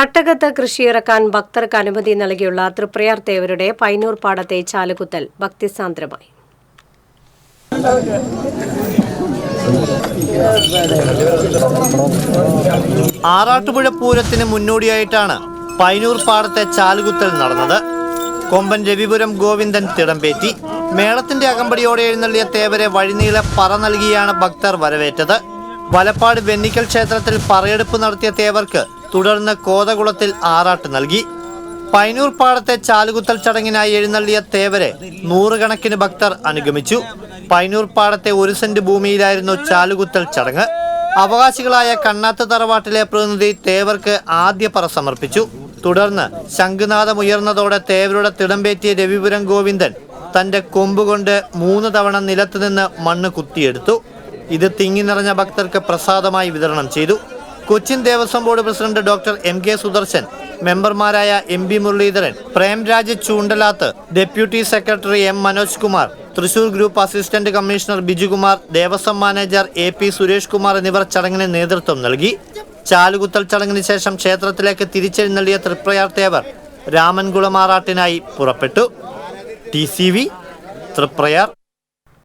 തട്ടകത്ത് കൃഷിയിറക്കാൻ ഭക്തർക്ക് അനുമതി നൽകിയുള്ള തൃപ്രയാർ തേവരുടെ പൈനൂർ പാടത്തെ ചാലുകുത്തൽ ഭക്തിസാന്ദ്രമായി. ആറാട്ടുപുഴ പൂരത്തിന് മുന്നോടിയായിട്ടാണ് പൈനൂർ പാടത്തെ ചാലുകുത്തൽ നടന്നത്. കൊമ്പൻ രവിപുരം ഗോവിന്ദൻ തിടമ്പേറ്റി മേളത്തിന്റെ അകമ്പടിയോടെ എഴുന്നള്ളിയ തേവരെ വഴിനീളെ പറ നൽകിയാണ് ഭക്തർ വരവേറ്റത്. വലപ്പാട് വെന്നിക്കൽ ക്ഷേത്രത്തിൽ പറയെടുപ്പ് നടത്തിയ തേവർക്ക് തുടർന്ന് കോതകുളത്തിൽ ആറാട്ട് നൽകി. പൈനൂർ പാടത്തെ ചാലുകുത്തൽ ചടങ്ങിനായി എഴുന്നള്ളിയ തേവരെ നൂറുകണക്കിന് ഭക്തർ അനുഗമിച്ചു. പൈനൂർ പാടത്തെ ഒരു സെന്റ് ഭൂമിയിലായിരുന്നു ചാലുകുത്തൽ ചടങ്ങ്. അവകാശികളായ കണ്ണാത്ത് തറവാട്ടിലെ പ്രതിനിധി തേവർക്ക് ആദ്യ പറ സമർപ്പിച്ചു. തുടർന്ന് ശംഖുനാഥം ഉയർന്നതോടെ തേവരുടെ തിടമ്പേറ്റിയ രവിപുരം ഗോവിന്ദൻ തന്റെ കൊമ്പുകൊണ്ട് മൂന്ന് തവണ നിലത്തുനിന്ന് മണ്ണ് കുത്തിയെടുത്തു. ഇത് തിങ്ങി നിറഞ്ഞ ഭക്തർക്ക് പ്രസാദമായി വിതരണം ചെയ്തു. Cochin Devaswom board president doctor M K Sudarshan മെമ്പർമാരായ M B Muraleedharan Premraj Choondalath deputy secretary M Manoj Kumar Thrissur group assistant commissioner Bijukumar Devaswom manager A P Suresh Kumar എന്നിവർ ചടങ്ങിന് നേതൃത്വം നൽകി. ചാലുകുത്തൽ ചടങ്ങിന് ശേഷം ക്ഷേത്രത്തിലേക്ക് തിരിച്ചെഴുന്നള്ളിയ തൃപ്രയാർ തേവർ രാമൻകുളം ആറാട്ടിനായി പുറപ്പെട്ടു. T C V Triprayar.